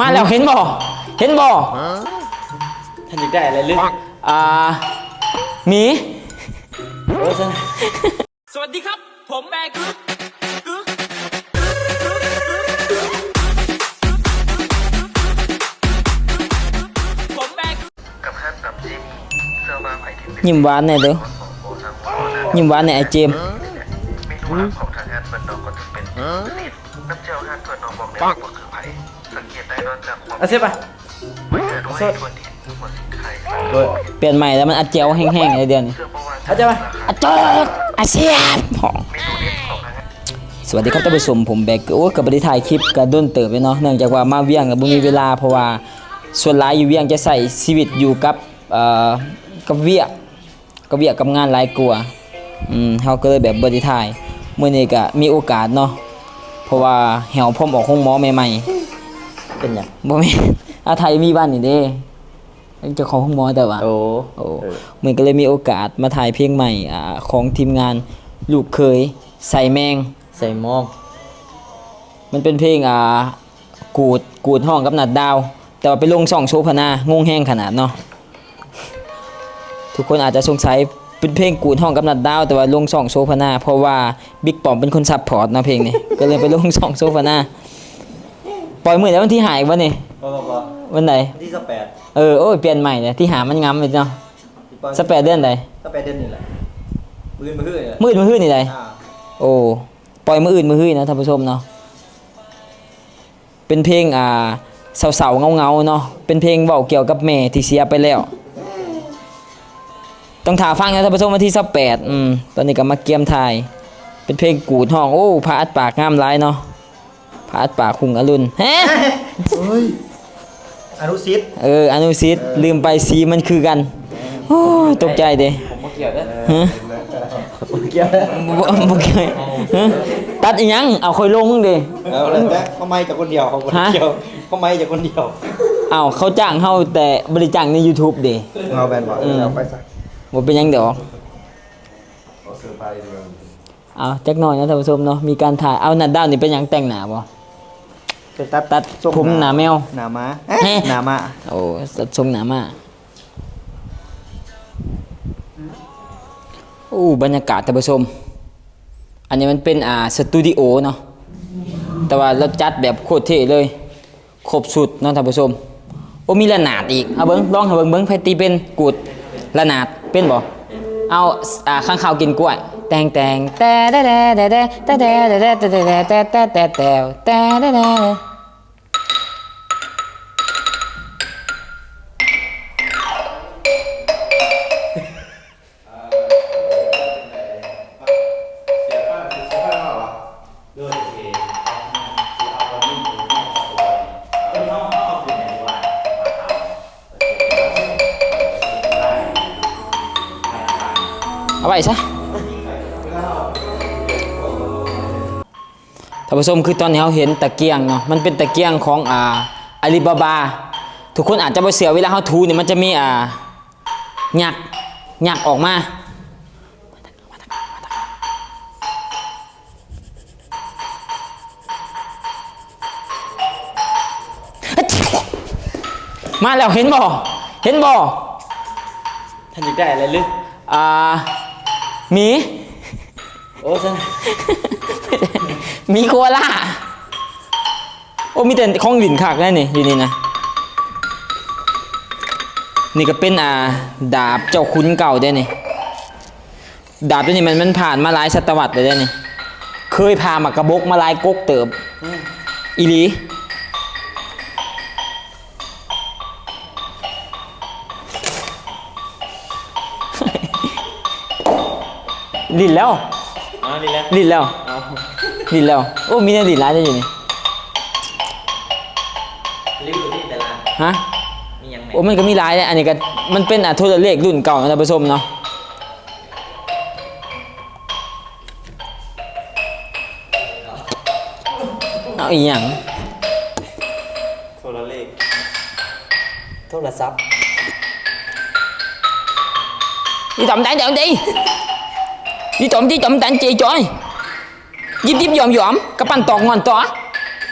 มาแล้วเห็นบ่เห็นบ่ท่านจะได้อะไรลึกอ่าหมีสวัสดีครับ ผมแบกคือคือผมแบกกัยิ้มหวานเนี่เด้อยิ้มหวานเนี่ยไอเจม เกตได้นอกจากความเอาเสียป่ะไม่เจอด้วยทวนทินหัวสิงไทยโดยเปลี่ยนใหม่แล้วมันอัดเจียวแห้งๆเลยเดือนนี้เสื้อประวัติเอาเสียป่ะอัดเจียวอาเซียนของเมนูเด็ดของทางฮันสวัสดีครับท่านผู้ชมผมแบกโอ้กับบริถ่ายคลิปกับด้นเติบไปเนาะเนื่องจากว่ามาเวียงกับบุมีเวลาเพราะว่าส่วนหลายอยู่เวียงจะใส่ชีวิตอยู่กับเอ่อกับเวียกกับเวียกกับงานหลายกลัวาอืมเฮาก็เลยแบบบริถ่ายมื้อนี้ก็มีโอกาสเนาะเพราะว่าแหวผมออกห้องหมอใหม่ๆ เป็นอย่างบ่แม่นอาไทยมีบ้านนี่เด้เจ้าของห้องหมอแต่ว่า โอ้โอ้มันก็เลยมีโอกาสมาถ่ายเพลงใหม่อ่าของทีมงานลูกเคยใส่แมง ใส่หมองมันเป็นเพลงอ่ากูดกูดห้องกับหนัดดาว แต่ว่าไปลงส่องโชว์พนางงแห้งขนาดเนาะทุกคนอาจจะสงสัยเป็นเพลงกูดห้องกับหนัดดาว แต่ว่าลงส่องโชว์พนา เพราะว่าบิ๊กปอมเป็นคนซัพพอร์ตเนาะเพลงนี้ ก็เลยไปลงส่องโชว์พนา ปล่อยมือแล้ววันที่หายวันนี้ก็ก็วันไหนที่สแปดเออโอ้ยเปลี่ยนใหม่เลยที่หามันงำเลยเนาะสเปดเดือนใดสแปดเดือนนี่แหละมือมือเลยมืดมือฮื้อนี่ใดอ่าโอ้ปล่อยมืออื่นมือฮื้อนะท่านผู้ชมเนาะเป็นเพลงอ่าเสาๆเงาๆเนาะเป็นเพลงเว้าเกี่ยวกับแม่ที่เสียไปแล้วต้องถาฟังนะท่านผู้ชมวันที่28อืมตอนนี้ก็มาเกียมถ่าย เป็นเพลงกูดห้อง โอ้พระอัดปากงามหลายเนาะ พระอัดปากคุงอรุณฮะเฮ้ยอนุสิทธิ์เอออนุสิทธิ์ลืมไปสีมันคือกันโอ้ยตกใจเด้ผมมาเกี่ยวเด้อฮะผมเกี่ยวเด้อบ่บ่เคยฮะตัดอีหยังเอาค่อยลงดิเอาแล้วแต่เขาไม่จากคนเดียวเขาคนฮะเดียวเขาไม่จากคนเดียวเอาเขาจ้างเฮาแต่บริจาคใน YouTube เด้เอาแบนบอกเอาไปสักบ่เป็นหยังดอกเอาจักหน่อยนะท่านผู้ชมเนาะมีการถ่ายเอานัดดาวนี่เป็นหยังแต่งหน้าบ่ เป็นตัดตัดผมหน้าแมว หนามาเอ๊ะหนามาโอ้ตัดทรงหน้ามาโอ้บรรยากาศท่านผู้ชม อันนี้มันเป็นอ่าสตูดิโอเนาะแต่ว่าเราจัดแบบโคตรเท่เลยครบสุดเนาะท่านผู้ชมโอ้มีระนาดอีกเอาเบิ้งลองให้เบิ้งเบิ้งไผตีเป็นกูดระนาดเป็นบ่เอาอ่าข้างข่าวกินกล้วย tèn tèn ta, da da da da, ta, da da da da da da, ta ta ta tèo ta, da da à, Apa Isa? ท่านผู้ชมคือตอนนี้เราเห็นตะเกียงเนาะมันเป็นตะเกียงของอ่าอาลีบาบา ทุกคนอาจจะบ่เสียเวลาเขาทูเนี่ยมันจะมีอ่าหยักหยักออกมามาแล้วเห็นบ่เห็นบ่ท่านอยากได้อะไรลึกอ่าหมี โอ้ฉันมีโคอาล่าโอ้มีแต่ของหลินคักแน่นี่อยู่นี่นะนี่ก็เป็นอ่าดาบเจ้าคุณเก่าเด้นี่ดาบตัวนี้มันมันผ่านมาหลายศตวรรษเลยเด้นี่เคยพามากระบกมาลายกกเติบอีหลีลินแล้ว อาดีแล้วลินแล้ว เอาลินแล้ว โอ้มีแต่ลินร้ายจะอยู่นี่ลิ้วที่แต่ละฮะ มียังไงโอ้มันก็มีหลายเลยอันนี้ก็มันเป็นอะโทรเลขรุ่นเก่านะท่านผู้ชมเนาะ เอาอีกอย่างโทรเลขโทรศัพท์ đi tổng tán đi ยิ่มจอมจีจอมแตนเจจอยยิ่บยิ่บยอมยอมกระปั่นตอกงอนต่อ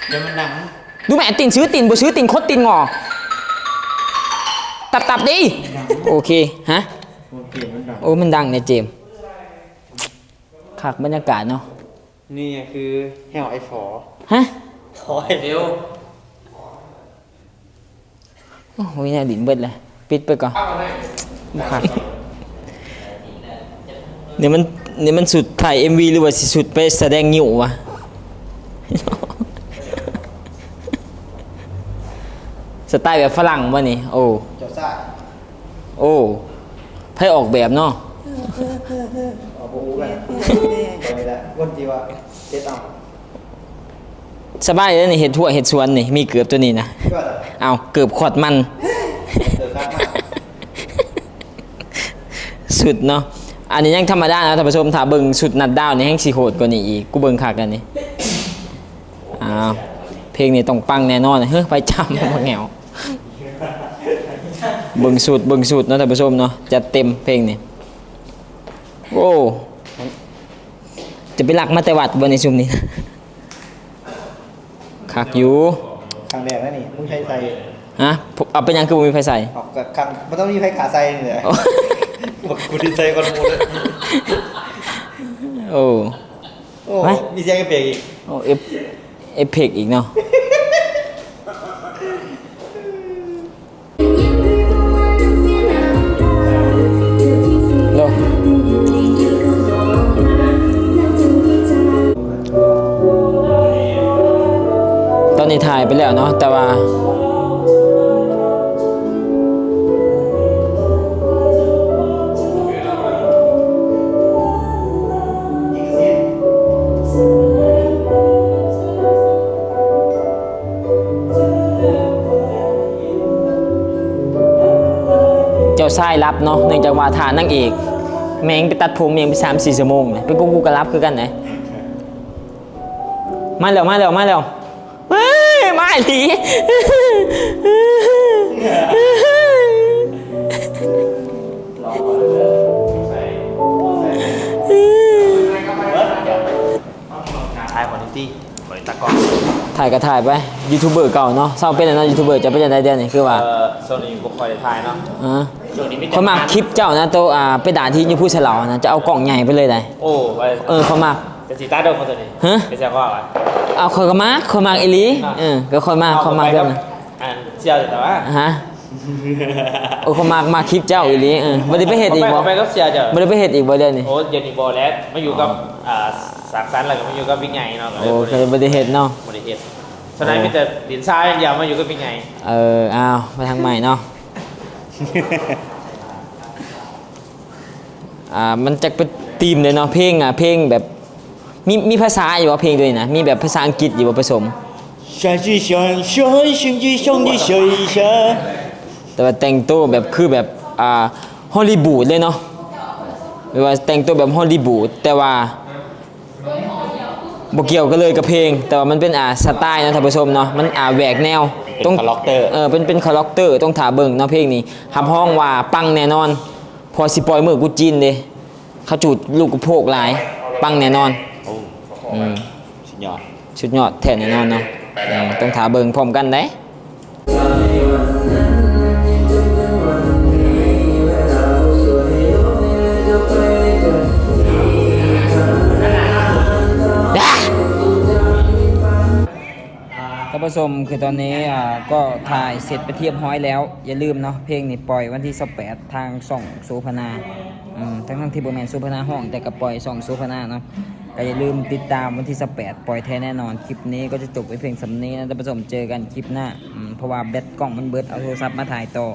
เดี๋ยวมันดังดูแม่ตินซื้อตินบ่ซื้อตินคดตินงอตับตับดีโอเคฮะโอ้มันดังเนี่ยเจมขักบรรยากาศเนาะนี่คือแหวไอ้ฝอฮะฝอไอ้เร็วโอ้ยน่าดินเบิดเลยปิดไปก่อนขาดเดี๋ยวมัน นี่ยมันสุดถ่าย MV หรือว่าสิสุดไปแสดงงิ้ววะสไตล์แบบฝรั่งวะนี่ โอ้เจ้าซ่าโอ้ไพ่ออกแบบเนาะเอาปูกันไปละวันที่ว่าเจ็ดเอาสบายเลยนี่เห็ดทั่วเห็ดสวนนี่มีเกือบตัวนี้นะก็เอาเกือบขวดมันเจอครับมาสุดเนาะ อันนี้ยังธรรมดานะท่านผู้ชมถ้าเบิ่งสุดนัดดาวนี่แห้งสีโหดกว่านี้อีกกูเบิ่งคักกันนี่อ้าวเพลงนี้ต้องปังแน่นอนเฮ้ยไปจำมาแงวเบิ่งสุดเบิ่งสุดเนาะท่านผู้ชมเนาะจัดเต็มเพลงนี้โอ้จะไปหลักมาแต่วัดบนในชุมนี้คักอยู่ครั้งแรกนะนี่มึงใช้ใส่ฮะผมเอาเป็นหยังคือบ่มีไฟใส่ออกกับครั้งมันต้องมีไฟขาใส่นี่เลยโอ้ บอกกูดีใจคนมูเลยโอ้ โอ้ ไว้ มีเสียงกระเปียกอีกโอ้เอฟเอฟเพกอีกเนาะโลตอนนี้ถ่ายไปแล้วเนาะแต่ว่า จ้าชายรับเนาะเนื่องจากว่าฐานนั่งเอกแมงไปตัดผมเองไปสามสี่ชั่วโมงเนี่ยไปกูกูก็รับคือกันไหนมาเร็วมาเร็วมาเร็วเฮ้ยมาหลี ถ่ายก็ถ่ายไปยูทูบเบอร์เก่าเนาะเศร้าเป็นแล้วเนาะยูทูบเบอร์จะเป็นยังไงเดือนนี่คือว่าเออโซนี่บุคคลไทยเนาะอ่าช่วงนี้ไม่เขามากคลิปเจ้านะตัวอ่าไปด่าที่ยูพูดเฉลานะจะเอากล่องใหญ่ไปเลยได้โอ้ไปเออเขามาก จะสีตาเดิมคนตัวนี้ฮะ เป็นเสียงว่าอะไรเอาคอยก็มากคอยมากอีหลีเออก็คอยมากคอยมากเรื่องนะอ่านเชี่ยวแต่ว่าฮะโอ้เขามากมากคลิปเจ้าอีหลีเออบ่ได้ไปเฮ็ดอีกบ่ไปก็เชียร์เจ้ะบ่ได้ไปเฮ็ดอีกบ่เดือนนี่โอ้เจนี่บอลแล้วมาอยู่กับอ่า สากสันแล้วก็มาอยู่กับบิ๊กไงเนาะ โอ้เคยบ่ได้เฮ็ดเนาะ บริเฮ็ดฉะนั้นมีแต่ดินทรายอย่างเดียวมาอยู่กับบิ๊กไง เอออ้าวมาทางใหม่เนาะอ่ามันจะเป็นธีมเลยเนาะเพลงอ่ะเพลงแบบมีมีภาษาอยู่ว่าเพลงด้วยนะมีแบบภาษาอังกฤษอยู่บ่ผสม 想去想想想去想你想一想 แต่ว่าแต่งตัวแบบคือแบบอ่าฮอลลีวูดเลยเนาะหรือว่าแต่งตัวแบบฮอลลีวูดแต่ว่า บ่เกี่ยวกันเลยกับเพลง แต่ว่ามันเป็นอ่าสไตล์เนาะท่านผู้ชมเนาะมันอ่าแหวกแนวเป็นคาแรคเตอร์เออเป็นเป็นคาแรคเตอร์ต้องถาเบิ่งเนาะเพลงนี้ฮับห้องว่าปังแน่นอน พอสิปล่อยมือกูจีนเด้เขาจูดลูกกระโพกหลาย ปังแน่นอนโอ้อืมสุดยอดชุดยอดแท้แน่นอนเนาะอืมต้องถาเบิ่งพร้อมกันได้ ผู้ชมคือตอนนี้อ่าก็ถ่ายเสร็จไปเทียบห้อยแล้ว อย่าลืมเนาะเพลงนี้ปล่อยวันที่18ทางส่องสุพนาอืมทั้งทั้งที่บแมนสุพนาห้องแต่ก็ปล่อยส่องสุพนาเนาะก็อย่าลืมติดตามวันที่18ปล่อยแท้แน่นอนคลิปนี้ก็จะจบไปเพียงสำนี้นะท่านผู้ชมเจอกันคลิปหน้าอืมเพราะว่าแบตกล้องมันเบิดเอาโทรศัพท์มาถ่ายต่อ